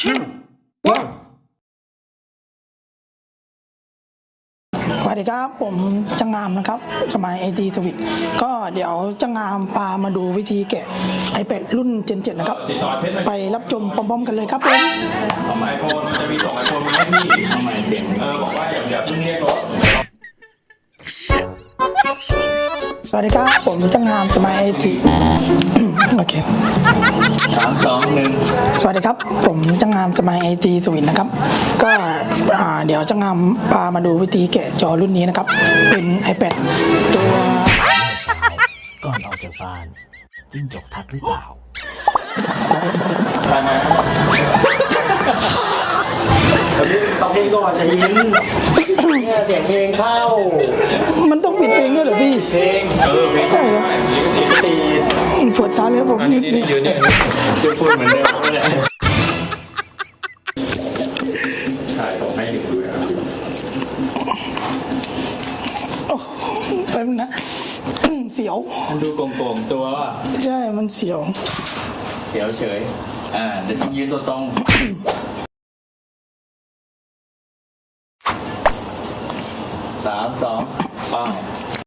two, one. สวัสดีครับ ผมจังงามนะครับ สมัยไอทีสวิตก็เดี๋ยวจังงามพามาดูวิธีแกะ iPad รุ่น Gen 7นะครับ ไปรับชมพร้อมๆกันเลยครับผมของไอโฟนมันจะมีส่งไอโฟนมาให้พี่ทำไมเสียงเออบอกว่าอย่าอย่าเพิ่งเรียกรถสวัสดีครับ ผมจังงามสมัยไอทีโอเคสามสองหนึ่ง สวัสดีครับ ผมจังงามสมัยไอทีสวิตนะครับ ก็อ่าเดี๋ยวจังงามพามาดูวิธีแกะจอรุ่นนี้นะครับ เป็น iPad ตัว ก่อนออกจากบ้านจิ้งจกทักหรือเปล่าทำไมต้องพี่ก่อนจะยินเนี่ยเสียงเพลงเข้า ปวดตาเลยผมอันนี้นี่ยืนนี่จะพูดเหมือนเดิมเลยถ่ายส่งให้ดูนะครับแป๊บนึงนะเสียว มันดูโกงๆตัวว่าใช่มันเสียว เสียวเฉย อ่าเดี๋ยวต้องยืนตัวตรงสามสองไป้า